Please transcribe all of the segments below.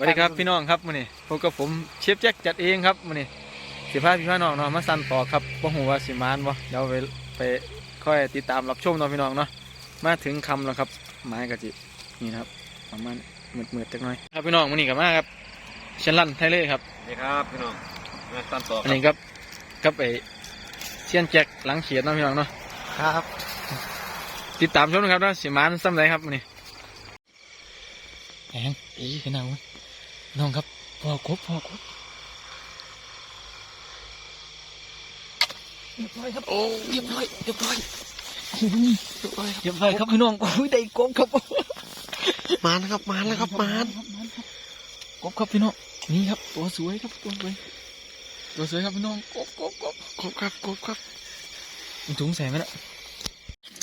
สวัสดีครับพี่น้องครับมื้อนี้พบกับผมเชฟแจ็คจัดเองครับมื้อนี้สิพาพี่น้องเนาะมาสั่นต่อครับบ่ฮู้ว่าสิมานบ่เดี๋ยวไปไปค่อยติดตามรับชมเนาะพี่น้องเนาะมาถึงคำแล้วครับไม้กะจินี่นะครับประมาณมืดๆจักหน่อยครับพี่น้องมื้อนี้ก็มาครับเชนลันไทเลครับนี่ครับพี่น้องมาตันต่ออันนี้ครับกับไอ้เชียนแจ็คหลังเขียนเนาะพี่น้องเนาะครับ ติดตามชมนะครับว่าสิมานซ้ำใดครับมื้อนี้แหงอีขึ้นเอา น้องครับพอกบพอกบเรียบร้อยครับโอ้เรียบร้อยเรียบร้อยเรียบร้อยครับเรียบร้อยครับพี่น้องโอ้ยได้กบครับมาแล้วครับมาแล้วครับมากบครับพี่น้องนี่ครับ ตัวสวยครับตัวสวยตัวสวยครับพี่น้องกบกบกบกบครับกบครับมีถุงใส่ไหมล่ะ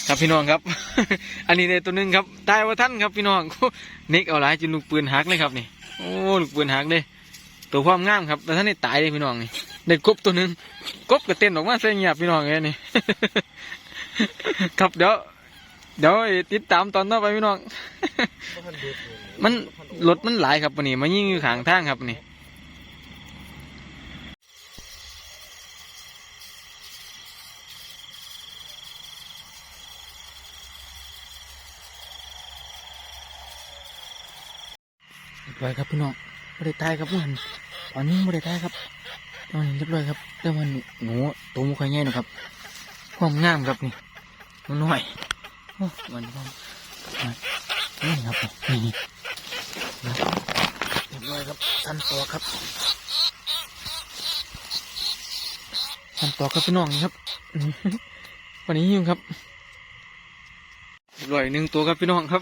ครับพี่น้องครับ อันนี้ในตัวหนึงครับตายว่าท่านครับพี่น้องเน็กเอาหลายจนลูกปืนหักเลยครับนี่ โอ้ลูกปืนหักเลยตัวความงามครับ แต่ท่านนี้ตายเลยพี่น้องนี่ได้กบตัวหนึ่งกบก็เต้นออกมาเส่เงียบพี่น้องเลยนี่ครับเดี๋ยวเดี๋ยวติดตามตอนต่อไปพี่น้อง มันรถมันหลายครับวันนี้มายิงอยู่ขางทางครับนี่ ร้อยครับพี่น้องไม่ได้ตายครับมันตอนนี้ไม่ได้ตายครับตอนนี้เรียบร้อยครับแต่มันหนูตัวมุขใหญ่นะครับความงามครับนี่มันน้อยโอ้มันความนี่ครับนี่เรียบร้อยครับสันต่อครับสันต่อครับพี่น้องครับวันนี้ยิงครับรียบร้อยหนึ่งตัวครับพี่น้องครับ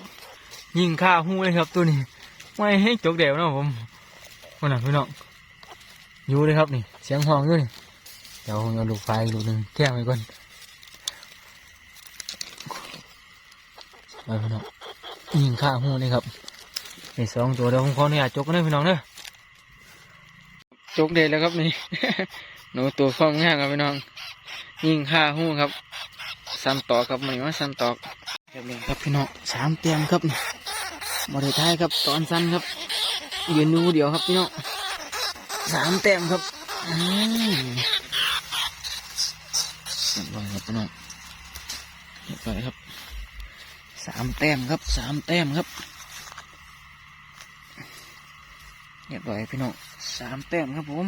ยิงฆ่าหู้เลยครับตัวนี้ ไม่ให้จกเดียวนะผมวันนั้นพี่น้องอยู่เลยครับนี่ เสียงห้องอยู่นี่เดี๋ยวผมเอาลูกไฟลูกหนึ่งแก้ไว้ก่อนไปพี่น้องยิงฆ่าหูเลยครับนี่สองตัวเดี๋ยวผมขออนุญาตจกกันเลยพี่น้องเด้อจกเด็ดแล้วครับนี่หนูตัวฟ้องง่ายครับพี่น้อง ยิงห้าหู้ครับสันตอกครับมันว่าสันตอกเรียบร้ครับพี่น้องสามเตียงครับนี่ บริท้ายครับ ตอนสั้นครับยืนดูเดียวครับพี่น้องสามแต้มครับเรียบร้อยครับพี่น้องเรียบร้อยครับสามแต้มครับสามแต้มครับเรียบร้อยพี่น้องสามแต้มครับผม